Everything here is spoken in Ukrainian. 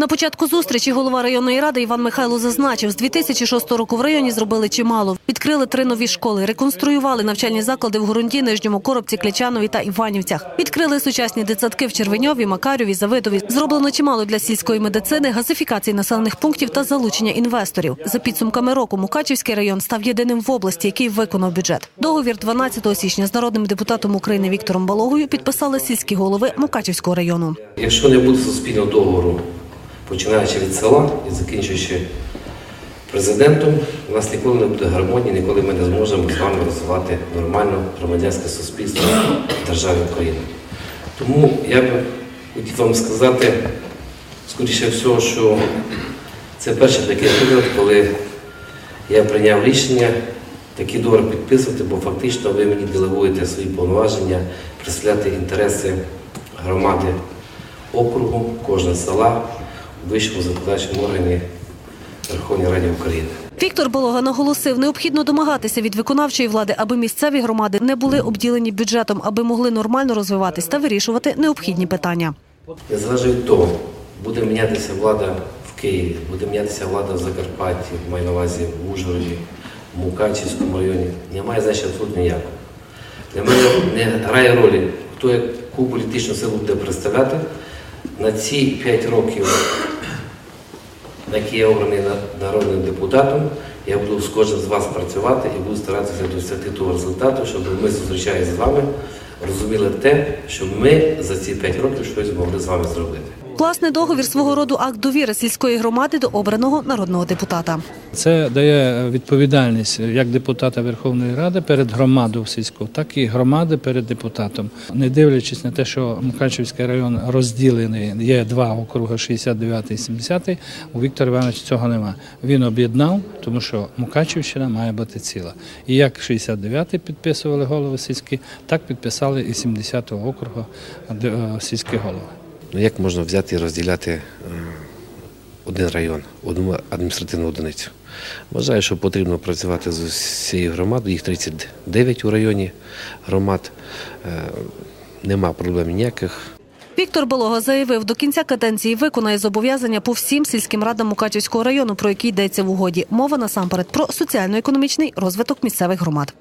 На початку зустрічі голова районної ради Іван Михайло зазначив, з 2006 року в районі зробили чимало. Відкрили три нові школи, реконструювали навчальні заклади в Горунді, Нижньому Коробці, Клячанові та Іванівцях. Відкрили сучасні дитсадки в Червеньові, Макаріві, Завидові. Зроблено чимало для сільської медицини, газифікації населених пунктів та залучення інвесторів. За підсумками року Мукачівський район став єдиним в області, який виконав бюджет. Договір 12 січня з народним депутатом України Віктором Балогою підписали сільські голови Мукачівського району. Якщо не буде суспільного договору, починаючи від села і закінчуючи президентом, у нас ніколи не буде гармонії, ніколи ми не зможемо з вами розвивати нормально громадянське суспільство в державі України. Тому я би хотів вам сказати, скоріше всього, що це перший такий приклад, коли я прийняв рішення такий договір підписувати, бо фактично ви мені делегуєте свої повноваження, представляти інтереси громади округу, кожного села вищому законодавчому органі Верховної Ради України. Віктор Болога наголосив, необхідно домагатися від виконавчої влади, аби місцеві громади не були обділені бюджетом, аби могли нормально розвиватись та вирішувати необхідні питання. Незалежно від того, буде мінятися влада в Києві, буде мінятися влада в Закарпатті, маю на увазі в Ужгороді, в Мукачівському районі, немає значення абсолютно ніякого. Для мене не грає ролі, хто яку політичну силу буде представляти. На ці 5 років, на які я обраний народним депутатом, я буду з кожним з вас працювати і буду старатися досягти того результату, щоб ми зустрічаємося з вами, розуміли те, що ми за ці 5 років щось могли з вами зробити. Власний договір свого роду акт довіри сільської громади до обраного народного депутата. Це дає відповідальність як депутата Верховної Ради перед громадою сільською, так і громади перед депутатом. Не дивлячись на те, що Мукачівський район розділений, є два округи 69 і 70, у Віктора Івановича цього нема. Він об'єднав, тому що Мукачівщина має бути ціла. І як 69 підписували голови сільські, так підписали і 70-го округу е, сільські голови. Ну як можна взяти і розділяти е, один район, одну адміністративну одиницю? Вважаю, що потрібно працювати з усією громадою, їх 39 у районі громад. Е, Нема проблем ніяких. Віктор Болога заявив, до кінця каденції виконає зобов'язання по всім сільським радам Мукачівського району, про які йдеться в угоді. Мова насамперед про соціально-економічний розвиток місцевих громад.